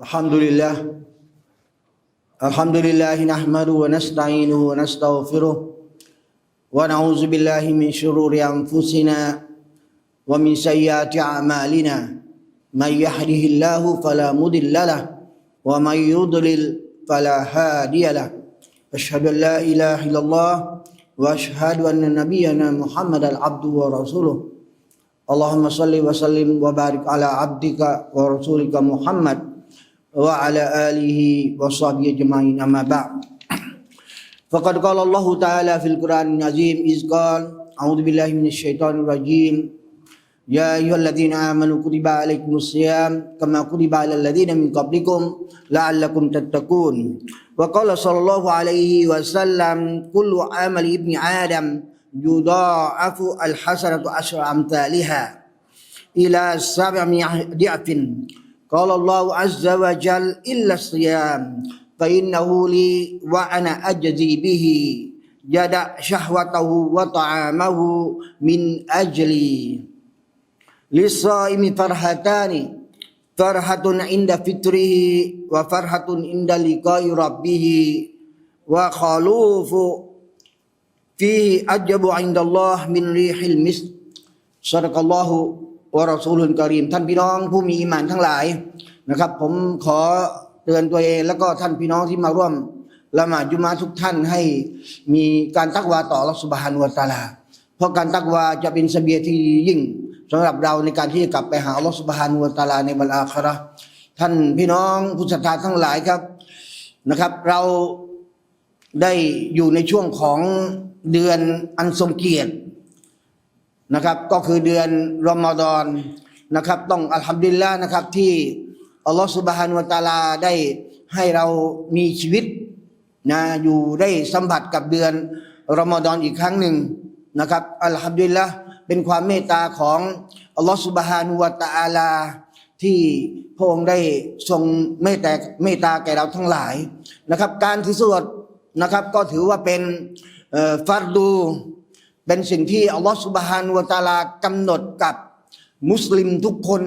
الحمد لله الحمد لله نحمده ونستعينه ونستغفره ونعوذ بالله من شرور أنفسنا ومن سيئات أعمالنا. من يهده الله فلا مضل له ومن يضلل فلا هادي له. أشهد أن لا إله إلا الله وأشهد أن نبينا محمد عبده ورسوله. اللهم صل وسلم وبارك على عبدك ورسولك محمد. وعلى آله وصحبه أجمعين أما بعد. فقد قال الله تعالى في القرآن العظيم إذ قال أعوذ بالله من الشيطان الرجيم. يا أيها الذين آمنوا كتب عليكم الصيام كما كتب على الذين من قبلكم لعلكم تتقون. وقال صلى الله عليه وسلم كل عمل ابن آدم يضاعف الحسنة عشر أمثالها إلى سبعمائة ضعف. Qala Allah azza wa jal illa siyam fa innahu li wa ana ajzi bihi jada syahwatahu wa ta'amahu min ajli. Lisaimi farhatani farhatun inda fitrihi wa farhatun inda liqai rabbih wa khalufu fihi ajabu inda Allah min rihil misk. Sadaqallahu วรอซูลุนกอรีมท่านพี่น้องผู้มีอิมานทั้งหลายนะครับ ผมขอเตือนตัวเองแล้วก็ท่านพี่น้องที่มาร่วมละหมาดยุมาทุกท่านให้มีการตักวาต่อรัสุบฮานุวตาลา เพราะการตักวาจะเป็นสเสบียที่ยิ่ง สำหรับเราในการที่จะกลับไปหารัสุบฮานุวตาลาในบันอาคาราท่านพี่น้องผู้ศรัทธาทั้งหลายครับนะครับ เราได้อยู่ในช่วงของเดือนอันทรงเกียรติ นะครับ ก็คือเดือนรอมฎอนนะครับ ต้องอัลฮัมดุลิลละนะครับที่อัลลอฮฺสุบฮานุวะตาลาได้ให้เรามีชีวิตนะอยู่ได้สัมผัสกับเดือนรอมฎอนอีกครั้งหนึ่งนะครับอัลฮัมดุลิลละเป็นความเมตตาของอัลลอฮฺสุบฮานุวะตะอาลาที่พระองค์ได้ทรงเมตตาเมตตาแก่เราทั้งหลายนะครับ การถือสวดนะครับก็ถือว่าเป็นฟัรดู เป็นสิ่งที่อัลลอฮฺสุบฮานุวตาลากำหนดกับมุสลิมทุกคน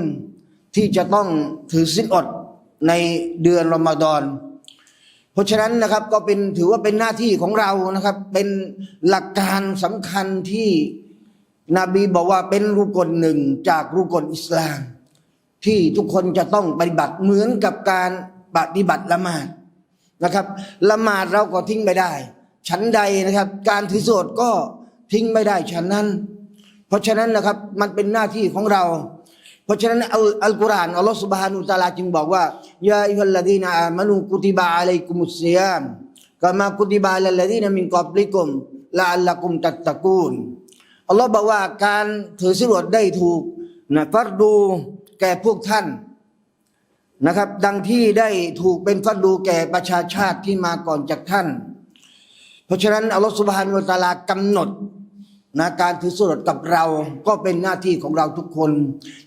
ที่จะต้องถือศีลอดในเดือนรอมฎอนเพราะฉะนั้นนะครับก็เป็นถือว่าเป็นหน้าที่ของเรานะครับ เป็นหลักการสำคัญที่นบีบอกว่าเป็นรุกลหนึ่งจากรุกลอิสลาม ที่ทุกคนจะต้องปฏิบัติเหมือนกับการปฏิบัติละหมาดนะครับละหมาดเราก็ทิ้งไม่ได้ฉันใดนะครับ การถือสดก็ ทิ้งไม่ได้ฉันนั้น เพราะฉะนั้นนะครับมันเป็นหน้าที่ของเรา เพราะฉะนั้นอัลอัลกุรอานอัลลอฮฺสุบฮานุตะอาลาจึงบอกว่ายาอิฮัลลดีนอามานูกุติบะอะลัยกุมุสซิยามกามากุติบะอะลัลลดีนมินกับลิกุมละอัลลักุมตัตตะกูนอัลลอฮ์บอกว่าการถือสิลวดได้ถูกนะฟัดดูแก่พวกท่านนะครับ ดังที่ได้ถูกเป็นฟัดดูแก่ประชาชาติที่มาก่อนจากท่าน เพราะฉะนั้นอัลลอฮฺสุบฮานุวตาลากำหนดนะการถือสวดกับเราก็เป็นหน้าที่ของเราทุกคน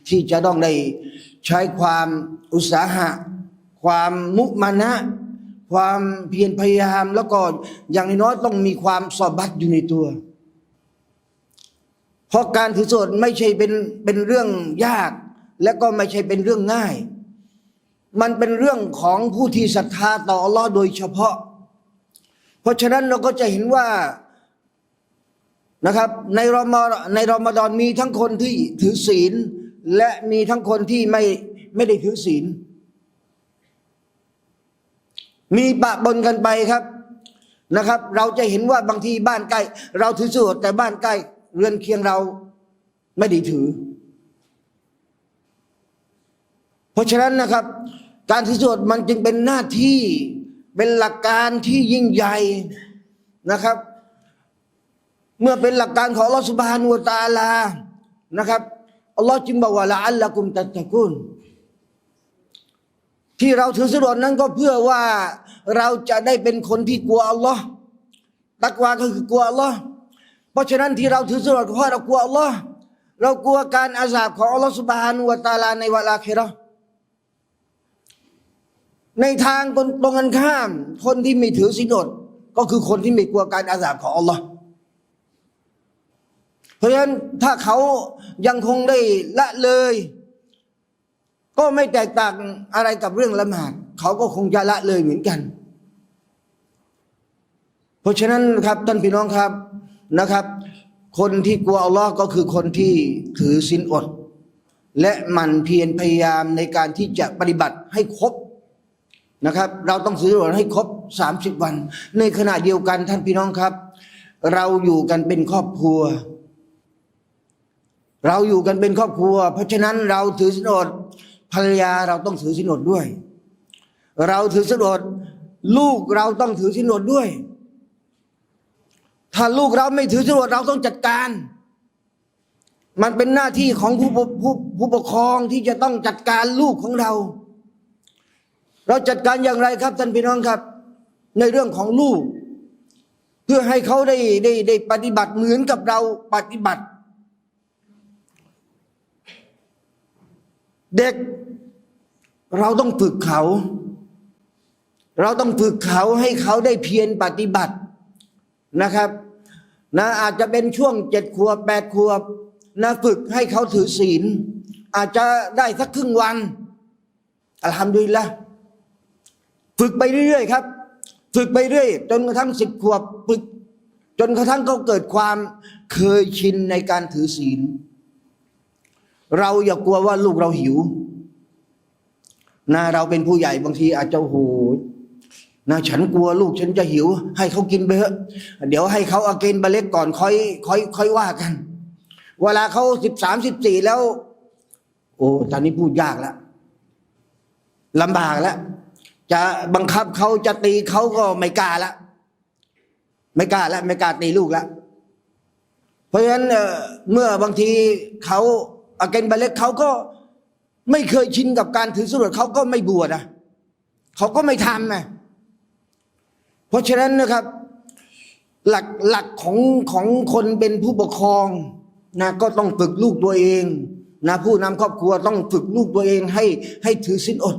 ที่จะต้องได้ใช้ความอุตสาหะ ความมุมานะ ความเพียรพยายามแล้วก็อย่างน้อยๆต้องมีความสอบัตอยู่ในตัว เพราะการถือสวดไม่ใช่เป็นเป็นเรื่องยาก และก็ไม่ใช่เป็นเรื่องง่าย มันเป็นเรื่องของผู้ที่ศรัทธาต่ออัลลอฮ์โดยเฉพาะ ราะฉะนั้นเราก็จะเห็นว่านะครับ ในรอมในรอมฎอนมีทั้งคนที่ถือศีล และมีทั้งคนที่ไม่ไม่ได้ถือศีล มีปะปนกันไปครับนะครับ เราจะเห็นว่าบางทีบ้านใกล้ เราถือสูตรแต่บ้านใกล้ เรือนเคียงเราไม่ได้ถือ เพราะฉะนั้นนะครับ การถือสูตรมันจึงเป็นหน้าที่ เป็นหลักการที่ยิ่งใหญ่นะครับ เมื่อเป็นหลักการของอัลลอฮฺสุบฮานุวตาลานะครับอัลลอฮ์จึงบอกว่าละอัลละกุมตัตตะกุนที่เราถือสิลนั้นก็เพื่อว่าเราจะได้เป็นคนที่กลัวอัลลอฮ์ตักวาก็คือกลัวอัลลอฮ์เพราะฉะนั้นที่เราถือสิลก็เพราะเรากลัวอัลลอฮ์เรากลัวการอาสาบของอัลลอฮ์สุบฮานุวะตาลาในวันอาคิราะ ในทางตรงกันข้าม คนที่ไม่ถือสิลอดก็คือคนที่ไม่กลัวการอาสาบของอัลลอฮ์เพราะฉะนั้นถ้าเขายังคงได้ละเลย ก็ไม่แตกต่างอะไรกับเรื่องละหมาดเขาก็คงจะละเลยเหมือนกัน เพราะฉะนั้นครับท่านพี่น้องครับนะครับ คนที่กลัวอัลลอฮ์ก็คือคนที่ถือศีลอด และหมันเพียรพยายามในการที่จะปฏิบัติให้ครบ นะครับ เราต้องซื้อวันให้ครบ 30 วัน ในขณะเดียวกันท่านพี่น้องครับ เราอยู่กันเป็นครอบครัว เราอยู่กันเป็นครอบครัว เพราะฉะนั้นเราถือศีลอดภรรยาเราต้องถือศีลอดด้วย เราถือศีลอดลูกเราต้องถือศีลอดด้วย ถ้าลูกเราไม่ถือศีลอดเราต้องจัดการมันเป็นหน้าที่ของผู้ผู้ผู้ปกครองที่จะต้องจัดการลูกของเรา เราจัดการอย่างไรครับท่านพี่น้องครับ ในเรื่องของลูก เพื่อให้เขาได้ได้ได้ปฏิบัติเหมือนกับเราปฏิบัติ เด็กเราต้องฝึกเขา เราต้องฝึกเขาให้เขาได้เพียรปฏิบัตินะครับนะอาจจะเป็นช่วงเจ็ดขวบแปดขวบนะฝึกให้เขาถือศีล อาจจะได้สักครึ่งวันอัลฮัมดุลิลละ ฝึกไปเรื่อยๆครับ ฝึกไปเรื่อยจนกระทั่งสิบขวบฝึก จนกระทั่งเขาเกิดความเคยชินในการถือศีล เราอย่ากลัวว่าลูกเราหิวนะเราเป็นผู้ใหญ่บางทีอาจจะโหนะฉันกลัวลูกฉันจะหิว ให้เขากินไปเถอะ เดี๋ยวให้เขาเอากินบาเล็กก่อนค่อยค่อยค่อยว่ากัน เวลาเขาสิบสามสิบสี่แล้ว โอ้ตอนนี้พูดยากแล้วลำบากแล้ว จะบังคับเขาจะตีเขาก็ไม่กล้าละ ไม่กล้าล้วไม่กล้าตีลูกล้วเพราะฉะนั้นเมื่อบางทีเขาอาเกนบาเล็กเขาก็ไม่เคยชินกับการถือสวดเขาก็ไม่บวชนะเขาก็ไม่ทำนะเพราะฉะนั้นนะครับ หลักหลักของของคนเป็นผู้ปกครองนะก็ต้องฝึกลูกตัวเองนะผู้นำครอบครัวต้องฝึกลูกตัวเองให้ให้ถือศีลอด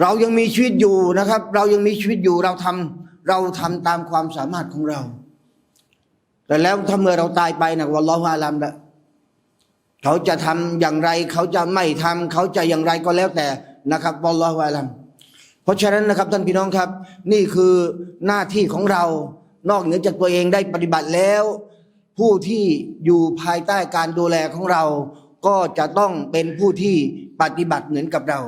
เรายังมีชีวิตอยู่นะครับ เรายังมีชีวิตอยู่เราทำเราทำตามความสามารถของเรา แต่แล้วถ้าเมื่อเราตายไปนะวัลลอฮาลัมละเขาจะทำอย่างไร เขาจะไม่ทำเขาจะอย่างไรก็แล้วแต่นะครับวัลลอฮาลัมเพราะฉะนั้นนะครับท่านพี่น้องครับ นี่คือหน้าที่ของเรานอกเหนือจากตัวเองได้ปฏิบัติแล้ว ผู้ที่อยู่ภายใต้การดูแลของเรา ก็จะต้องเป็นผู้ที่ปฏิบัติเหมือนกับเรา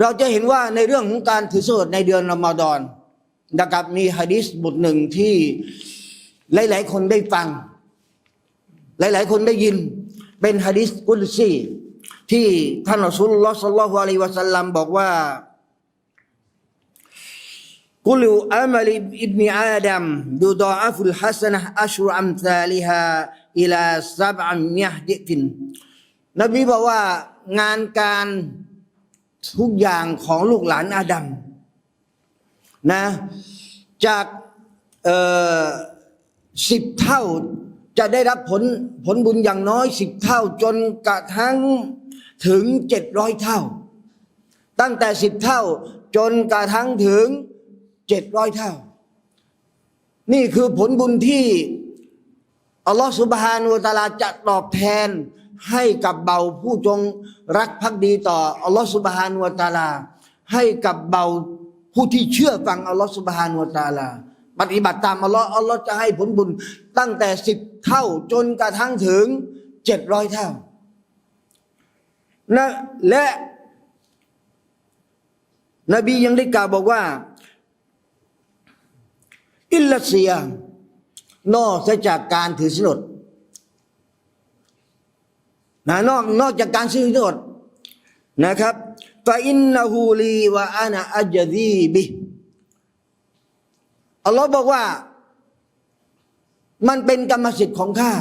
เราจะเห็นว่าในเรื่องของการถือศีลอดในเดือนรอมฎอนนะครับมีฮะดิษบทหนึ่งที่หลาย ๆ คนได้ฟัง หลาย ๆ คนได้ยิน เป็นฮะดิษกุลซีที่ท่านอัสุลลอฮ์สัลลัลลอฮุอะลัยฮิวะสัลลัมบอกว่ากุลูอามัลอิบนอาดัมยูดาฟุลฮัสนะอัชรุอัมซาลิฮาอิลาซับอัมมิยห์ดิฟินนบีบอกว่างานการ ทุกอย่างของลูกหลานอาดัมนะ จากสิบเท่าจะได้รับผลผลบุญอย่างน้อยสิบเท่าจนกระทั่งถึงเจ็ดร้อยเท่า ตั้งแต่สิบเท่าจนกระทั่งถึงเจ็ดร้อยเท่า นี่คือผลบุญที่อัลลอฮฺสุบฮานุตาลาจะตอบแทน ให้กับเบาผู้จงรักภักดีต่ออัลลอฮฺสุบฮานุวะตาลา ให้กับเบาผู้ที่เชื่อฟังอัลลอฮฺสุบฮานุวะตาลา ปฏิบัติตามอัลลอฮ์อัลลอฮ์จะให้ผลบุญตั้งแต่สิบเท่าจนกระทั่งถึงเจ็ดร้อยเท่านะและนบียังได้กล่าวบอกว่า อิลลัเซีย นอกจากการถือสินอด นะนอกนอกจากการซื้อสินอดนะครับฟาอินนะฮูลีวะอานะอัจดีบิอัลลอฮ์บอกว่า มันเป็นกรรมสิทธิ์ของข้า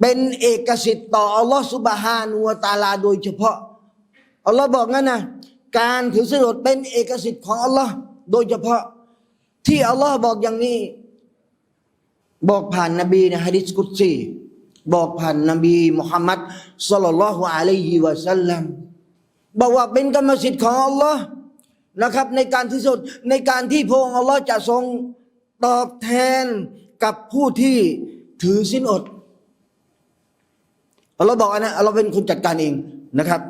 เป็นเอกสิทธิ์ต่ออัลลอฮ์สุบฮานุวตาลาโดยเฉพาะอัลลอฮ์บอกงั้นนะการถือสินอดเป็นเอกสิทธิ์ของอัลลอฮ์โดยเฉพาะ ที่อัลลอฮ์บอกอย่างนี้ บอกผ่านนบีในฮะดิษกุดซี บอกผ่านนบีมุฮัมมัดสลลัลลอฮุอะลัยฮิวะสัลลัมบอกว่าเป็นกรรมสิทธิ์ของอัลลอฮ์นะครับ ในการที่สุดในการที่พระองค์อัลลอฮ์จะทรงตอบแทนกับผู้ที่ถือสินอดอัลลอฮ์บอกนะอัลลอฮ์เป็นคนจัดการเองนะครับ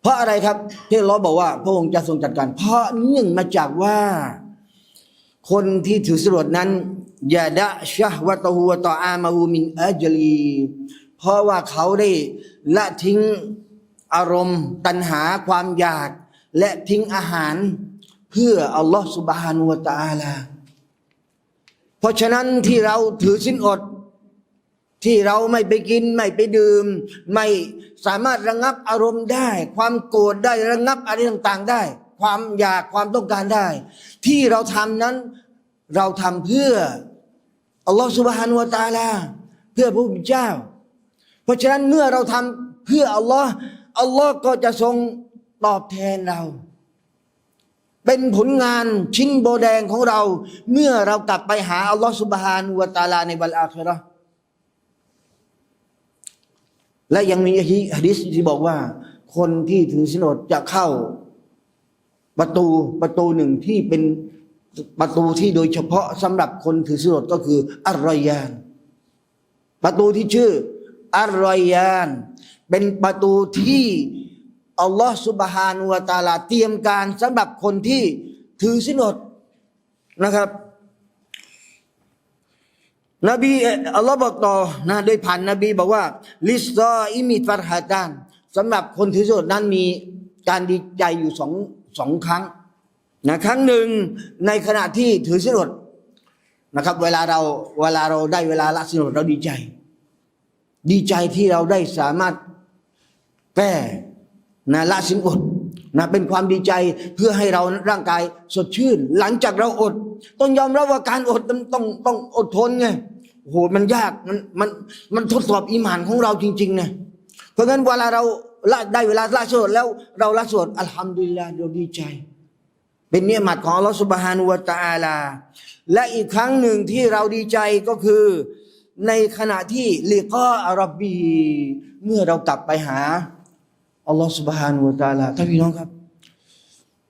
เพราะอะไรครับที่เราบอกว่า พระองค์จะทรงจัดการ เพราะเนื่องมาจากว่า คนที่ถือสิรดนั้นย่าดะชะวะตะฮูวะตออามาฮูมินอัจลี เพราะว่าเขาได้ละทิ้งอารมณ์ ตัณหาความอยาก และทิ้งอาหาร เพื่ออัลลอฮ์สุบฮานุวะตาลา เพราะฉะนั้นที่เราถือสินอด ที่เราไม่ไปกินไม่ไปดื่ม ไม่สามารถระงับอารมณ์ได้ ความโกรธได้ระงับอะไรต่าง ๆ ได้ ความอยากความต้องการได้ ที่เราทำนั้นเราทำเพื่ออัลลอฮฺสุบฮานุวะตาลาเพื่อพระผู้เป็นเจ้า เพราะฉะนั้นเมื่อเราทำเพื่ออัลลอฮ์อัลลอฮ์ก็จะทรงตอบแทนเรา เป็นผลงานชิ้นโบแดงของเรา เมื่อเรากลับไปหาอัลลอฮ์สุบฮานุวะตาลาในวันอาคราและยังมีฮะดิษที่บอกว่า คนที่ถือสินอดจะเข้า ประตูประตูหนึ่งที่เป็นประตูที่โดยเฉพาะสำหรับคนถือสินอดก็คืออัรยาน ประตูที่ชื่ออัรยาน เป็นประตูที่อัลลอฮฺสุบฮานุวะตาลาเตรียมการสำหรับคนที่ถือสินอดนะครับ นบีเอ่ออัลลอฮ์บอกต่อนะโดยผ่านนบีบอกว่า ลิสซออิมิฟารฮาดานสำหรับคนถือศีลอดนั้นมีการดีใจอยู่สอง สองครั้งนะครั้งหนึ่งในขณะที่ถือศีลอดนะครับ เวลาเราเวลาเราได้เวลาละศีลอดเราดีใจ ดีใจที่เราได้สามารถแก้นะละสินอดนะเป็นความดีใจเพื่อให้เราร่างกายสดชื่น หลังจากเราอด ต้องยอมรับว่าการอดมันต้องต้องอดทนไงโหมันยากมันมันมันทดสอบอีหมานของเราจริงๆนะเพราะงั้นเวลาเรา ละได้เวลาละสวดแล้วเราละสวดอัลฮัมดุลิลลาห์เราดีใจ เป็นเนียมัดของอัลลอฮฺสุบฮานุวะตาลา และอีกครั้งหนึ่งที่เราดีใจก็คือในขณะที่ลิกาอารับบีเมื่อเรากลับไปหาอัลลอฮฺสุบฮานุวะตาลาท่านพี่น้องครับ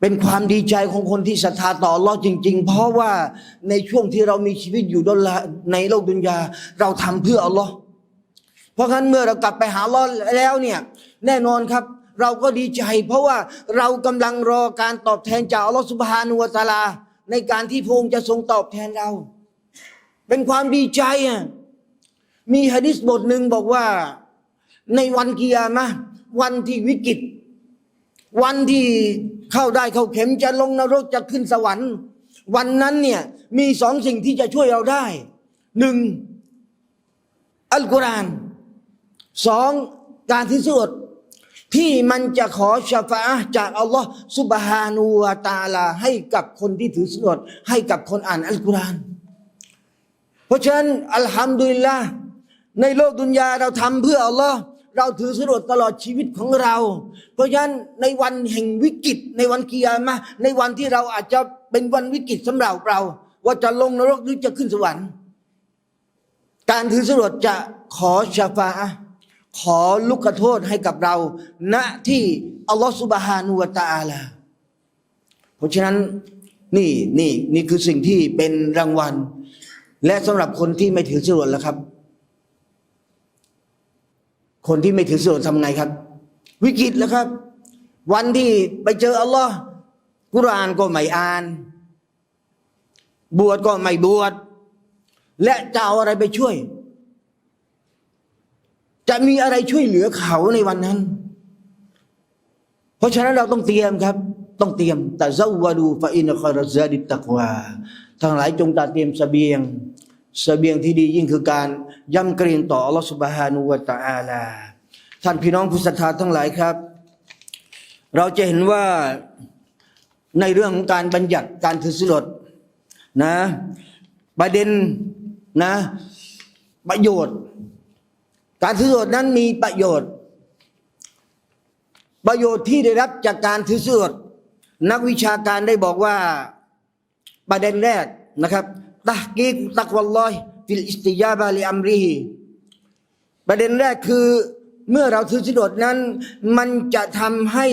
เป็นความดีใจของคนที่ศรัทธาต่ออัลลอฮ์จริง ๆ เพราะว่าในช่วงที่เรามีชีวิตอยู่ดลในโลกดุนยา เราทำเพื่ออัลลอฮ์เพราะงั้นเมื่อเรากลับไปหาอัลลอฮ์แล้วเนี่ย แน่นอนครับ เราก็ดีใจ เพราะว่าเรากำลังรอการตอบแทนจากอัลลอฮ์สุบฮานุวะตะอาลา ในการที่พระองค์จะทรงตอบแทนเรา เป็นความดีใจอะมีฮะดิษบทหนึ่งบอกว่าในวันกิยามะวันที่วิกฤต วันที่เข้าได้เข้าเข็มจะลงนรกจะขึ้นสวรรค์ วันนั้นเนี่ยมีสองสิ่งที่จะช่วยเราได้หนึ่งอัลกุรอานสองการที่สวด ที่มันจะขอชาฟาอะจากอัลลอฮ์สุบฮานูวะตาลา ให้กับคนที่ถือสวดให้กับคนอ่านอัลกุรอานเพราะฉะนั้นอัลฮัมดุลิลละในโลกดุนยาเราทำเพื่ออัลลอฮ์เราถือสวดตลอดชีวิตของเรา เพราะฉะนั้นในวันแห่งวิกฤตในวันกิยามะในวันที่เราอาจจะเป็นวันวิกฤตสำหรับเรา ว่าจะลงนรกหรือจะขึ้นสวรรค์ การถือสวดจะขอชาฟาอะ ขอลุกโทษให้กับเรา ณที่อัลลอฮฺสุบฮานุวตะอาลา เพราะฉะนั้นนี่นี่นี่คือสิ่งที่เป็นรางวัล และสำหรับคนที่ไม่ถือสวดแล้วครับ คนที่ไม่ถือสวดทำไงครับ วิกฤตแล้วครับ วันที่ไปเจออัลลอฮ์กุรานก็ไม่อ่าน บวชก็ไม่บวชและจะเอาอะไรไปช่วย จะมีอะไรช่วยเหลือเขาในวันนั้น เพราะฉะนั้นเราต้องเตรียมครับ ต้องเตรียมแต่ซาวาดูฟาอินคอรซาดิตักวาทั้งหลายจงตาเตรียมเสบียงเสบียงที่ดียิ่งคือการยำเกรงต่ออัลลอฮฺสุบฮานุวะตะอาลา ท่านพี่น้องผู้ศรัทธาทั้งหลายครับ เราจะเห็นว่าในเรื่องของการบัญญัติการถือสิลดนะ ประเด็นนะ ประโยชน์ การถือสิลดนั้นมีประโยชน์ ประโยชน์ที่ได้รับจากการถือสิลดนักวิชาการได้บอกว่าประเด็นแรกนะครับตะกีกตักวัลลอยฟิลอิสติยาบาลิอัมรีประเด็นแรกคือเมื่อเราถือสิลดนั้น มันจะทำให้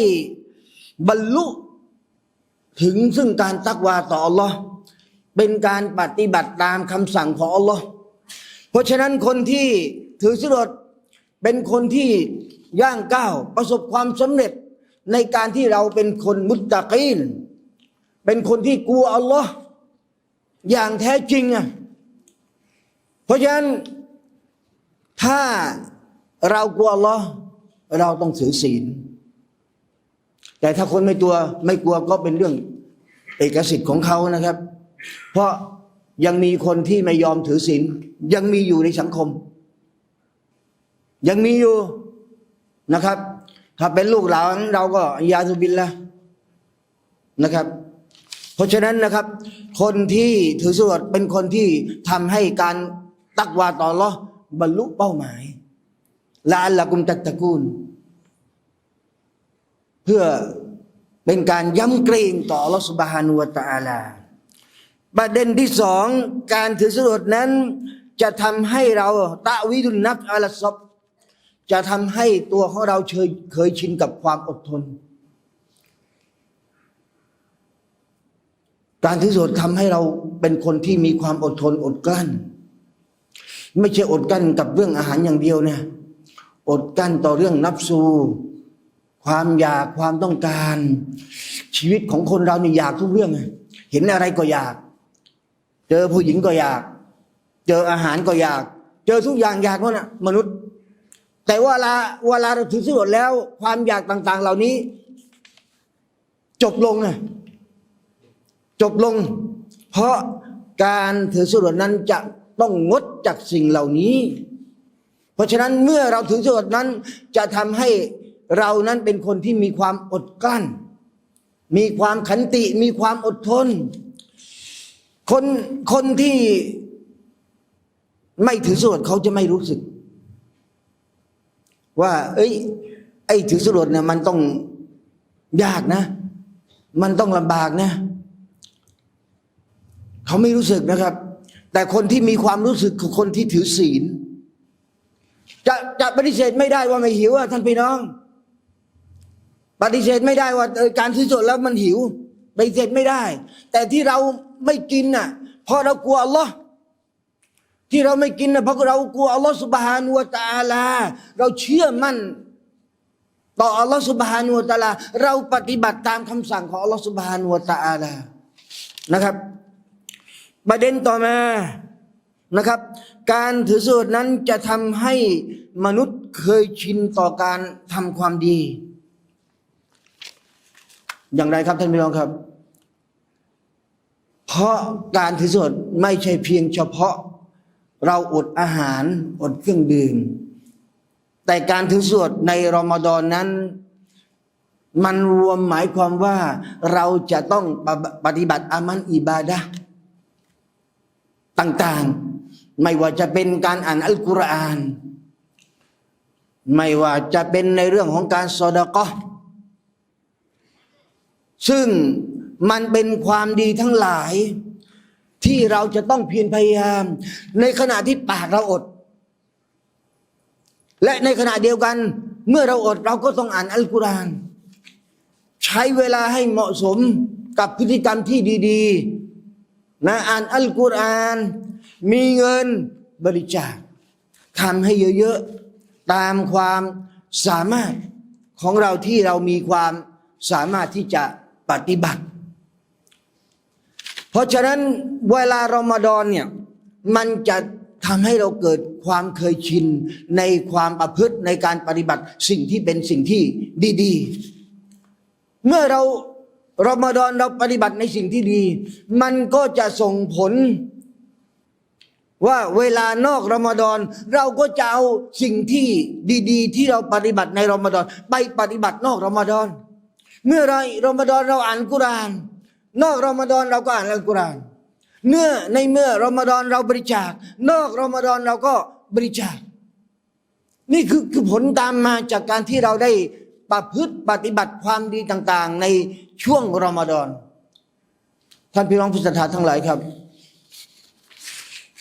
บรรลุถึงซึ่งการตักวาต่ออัลลอฮ์เป็นการปฏิบัติตามคำสั่งของอัลลอฮ์เพราะฉะนั้นคนที่ ถือสิลดเป็นคนที่ย่างก้าวประสบความสำเร็จในการที่เราเป็นคนมุตตะกีนเป็นคนที่กลัวอัลลอฮ์อย่างแท้จริงอะเพราะฉะนั้นถ้าเรากลัวอัลลอฮ์เราต้องถือศีล แต่ถ้าคนไม่ตัวไม่กลัวก็เป็นเรื่องเอกสิทธิ์ของเขานะครับ เพราะยังมีคนที่ไม่ยอมถือศีลยังมีอยู่ในสังคม ยังมีอยู่นะครับ ถ้าเป็นลูกหลานเราก็ยาสุบินละนะครับ เพราะฉะนั้นนะครับ คนที่ถือสวดเป็นคนที่ทำให้การตักวาต่ออัลลอบรรลุเป้าหมายละอัลละกุมตักตะกูล เพื่อเป็นการย้ำเกรงต่ออัลอสุบฮานุวะตาลา ประเด็นที่สอง การถือสวดนั้น จะทำให้เราตะวิดุนนับอัลซอบ จะทำให้ตัวของเราเคยเคยชินกับความอดทน การถือสวดทำให้เราเป็นคนที่มีความอดทนอดกลั้น ไม่ใช่อดกลั้นกับเรื่องอาหารอย่างเดียวเนี่ยอดกลั้นต่อเรื่องนับสูความอยากความต้องการ ชีวิตของคนเราเนี่ยอยากทุกเรื่อง เห็นอะไรก็อยาก เจอผู้หญิงก็อยาก เจออาหารก็อยาก เจอทุกอย่างอยากหมดน่ะมนุษย์ แต่ว่าเวลาเวลาเราถือสวดแล้ว ความอยากต่าง ๆ เหล่านี้ จบลงนะจบลง เพราะการถือสวดนั้นจะต้องงดจากสิ่งเหล่านี้ เพราะฉะนั้นเมื่อเราถือสวดนั้น จะทำให้เรานั้นเป็นคนที่มีความอดกลั้น มีความขันติมีความอดทน คนคนที่ไม่ถือสวดเขาจะไม่รู้สึก ว่า เอ้ย ไอ้ถือสวดเนี่ยมันต้องยากนะ มันต้องลำบากนะ เขาไม่รู้สึกนะครับ แต่คนที่มีความรู้สึกคือคนที่ถือศีล จะจะปฏิเสธไม่ได้ว่าไม่หิวอะท่านพี่น้อง ปฏิเสธไม่ได้ว่าการถือสดแล้วมันหิวปฏิเสธไม่ได้ แต่ที่เราไม่กินน่ะเพราะเรากลัวอัลลอฮ์ ที่เราไม่กินนะเพราะเรากลัวอัลลอฮ์สุบฮานุวะตาลา เราเชื่อมั่น ต่ออัลลอฮ์สุบฮานุวะตาลา เราปฏิบัติตามคำสั่งของอัลลอฮ์สุบฮานุวะตาลานะครับ ประเด็นต่อมานะครับ การถือสูตรนั้นจะทำให้มนุษย์เคยชินต่อการทำความดี อย่างไรครับท่านพี่น้องครับ เพราะการถือสูตรไม่ใช่เพียงเฉพาะ เราอดอาหารอดเครื่องดื่ม แต่การถือสูตรในรอมฎอนนั้น มันรวมหมายความว่าเราจะต้องปฏิบัติอามันอิบาดะห์ต่างๆ ไม่ว่าจะเป็นการอ่านอัลกุรอาน ไม่ว่าจะเป็นในเรื่องของการสอดกะซึ่งมันเป็นความดีทั้งหลาย ที่เราจะต้องเพียรพยายาม ในขณะที่ปากเราอด และในขณะเดียวกัน เมื่อเราอดเราก็ต้องอ่านอัลกุรอานใช้เวลาให้เหมาะสมกับพฤติกรรมที่ดีๆนะอ่านอัลกุรอาน มีเงินบริจาคทำให้เยอะๆตามความสามารถของเราที่เรามีความสามารถที่จะปฏิบัติ เพราะฉะนั้นเวลารอมฎอนเนี่ยมันจะทำให้เราเกิดความเคยชินในความประพฤติในการปฏิบัติสิ่งที่เป็นสิ่งที่ดี ๆ เมื่อเรารอมฎอนเราปฏิบัติในสิ่งที่ดี มันก็จะส่งผล ว่าเวลานอกรอมฎอนเราก็จะเอาสิ่งที่ดี ๆ ที่เราปฏิบัติในรอมฎอนไปปฏิบัตินอกรอมฎอนเมื่อไรรอมฎอนเราอ่านกุรอาน นอกรอมฎอนเราก็อ่านอัลกุรอานเมื่อในเมื่อรอมฎอนเราบริจาค นอกรอมฎอนเราก็บริจาค นี่คือคือผลตามมาจากการที่เราได้ประพฤติปฏิบัติความดีต่าง ๆ ในช่วงรอมฎอนท่านพี่น้องผู้ศรัทธาทั้งหลายครับ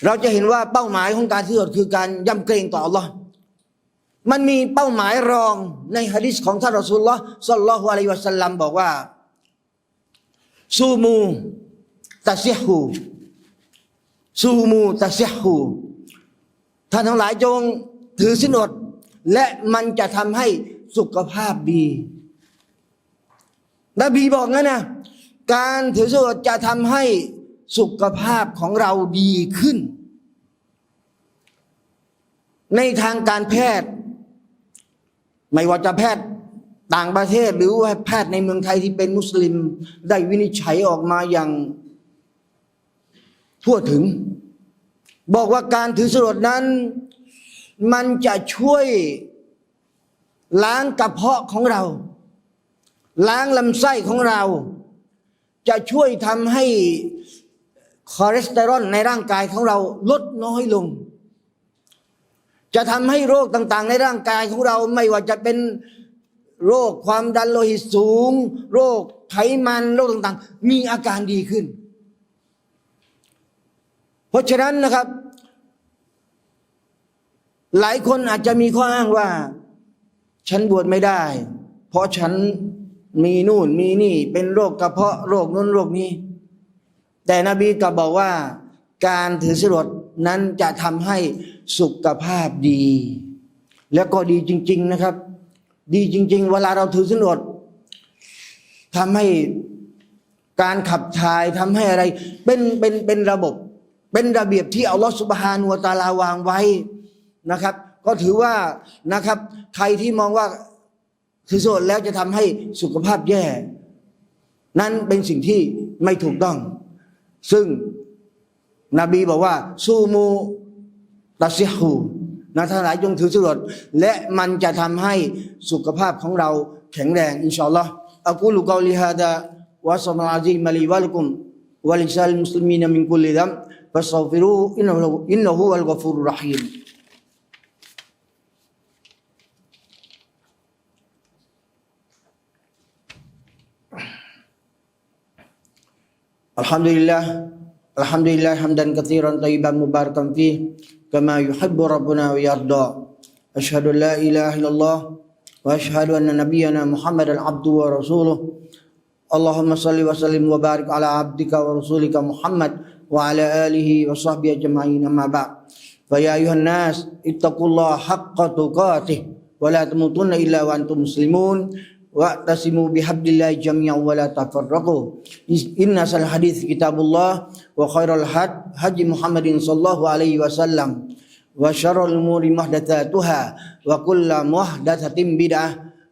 เราจะเห็นว่าเป้าหมายของการที่อดคือการยำเกรงต่อ Allah มันมีเป้าหมายรองในฮะดิษของท่านรอสูลลอฮ์สัลลัลลอฮุอะลัยฮิวะสัลลัมบอกว่า ซูมูตัสยฮูซูมูตัสยฮูท่านทั้งหลายจงถือสินอด และมันจะทำให้สุขภาพดีนบีบอกงั้นนะการถือศีลอดจะทำให้สุขภาพของเราดีขึ้น ในทางการแพทย์ ไม่ว่าจะแพทย์ ต่างประเทศหรือว่าแพทย์ในเมืองไทยที่เป็นมุสลิม ได้วินิจฉัยออกมาอย่างทั่วถึง บอกว่าการถือศีลดนั้น มันจะช่วยล้างกระเพาะของเรา ล้างลำไส้ของเรา จะช่วยทำให้คอเลสเตอรอลในร่างกายของเราลดน้อยลง จะทำให้โรคต่างๆ ในร่างกายของเราไม่ว่าจะเป็น โรคความดันโลหิตสูง โรคไขมันโรคต่างๆ มีอาการดีขึ้น เพราะฉะนั้นนะครับ หลายคนอาจจะมีข้ออ้างว่า ฉันบวชไม่ได้ เพราะฉันมีนู่นมีนี่ เป็นโรคกระเพาะโรคนู้นโรคนี้ แต่นบีก็บอกว่า การถือศีลอดนั้นจะทำให้สุขภาพดี แล้วก็ดีจริง ๆนะครับ ดีจริง ๆ เวลาเราถือศีลอดทำให้การขับถ่ายทำให้อะไร เป็นเป็นเป็นระบบ เป็นระเบียบที่อัลลอฮฺสุบฮานุวตาลาวางไว้นะครับ ก็ถือว่านะครับ ใครที่มองว่าถือโสดแล้วจะทำให้สุขภาพแย่ นั้นเป็นสิ่งที่ไม่ถูกต้อง ซึ่งนบีบอกว่า ซูมูตัสซิฮู นะทั้งหลายจงถือสดและมันจะทำให้สุขภาพของเราแข็งแรง อินชาอัลลอฮ์อักูลุกอลิฮาดะวะสัลลัลอาซีมะลีวะลักุมวะลิซัลมุสลิมีนมินกุลิดัมฟัสตัฆฟิรูอินนะฮูอินนะฮูวัลกอฟูรุรรหีม الحمد لله الحمد لله حمدا كثيرا طيبا مباركا فيه كما يحب ربنا ويرضى. أشهد أن لا إله إلا الله وأشهد أن نبينا محمدا عبده ورسوله. اللهم صل وسلم وبارك على عبدك ورسولك محمد وعلى آله وصحبه أجمعين. أما بعد فيا أيها الناس اتقوا الله حق تقاته ولا تموتن إلا وأنتم مسلمون. واعتصموا بحبل الله جميعا ولا تفرقوا. إن الحديث كتاب الله وخير الهدي هدي محمد صلى الله عليه وسلم وشر الأمور محدثاتها وكل محدثة بدعة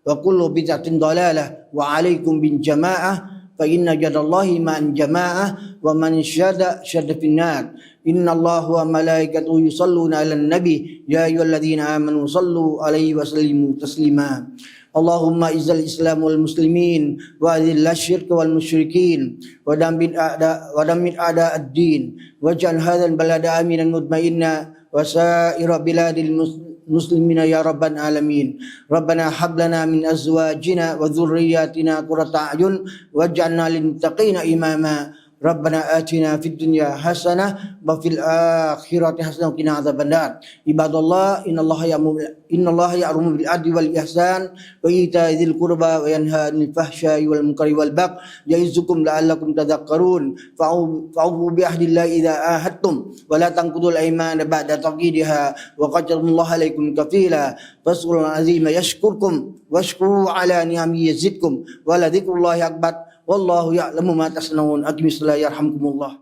وكل بدعة ضلالة وعليكم بالجماعة فإن جد الله مع الجماعة ومن شد شد في النار. إن الله وملائكته يصلون على النبي يا أيها الذين آمنوا صلوا عليه وسلموا تسليما. اللهم اعز الاسلام والمسلمين واذل الشرك والمشركين ودمر اعداء ودمر اعداء الدين واجعل هذا البلد امنا مطمئنا وسائر بلاد المسلمين يا رب العالمين ربنا هب لنا من ازواجنا وذرياتنا قرة اعين واجعلنا للمتقين اماما ربنا آتنا في الدنيا حسنة وفي الآخرة حسنة وقنا عذاب النار. عباد الله إن الله يأمر إن الله يأمر بالعدل والإحسان وإيتاء ذي القربى وينهى عن الفحشاء والمنكر والبغي يعظكم لعلكم تذكرون. فأوفوا بعهد الله إذا عاهدتم ولا تنقضوا الأيمان بعد توكيدها وقد الله عليكم كفيلا. فاذكروا العظيم يشكركم واشكروا على نعمه يزدكم ولذكر الله أكبر. Wallahu ya'lamu ma tasnaun. Aqimisallah yarhamkumullah.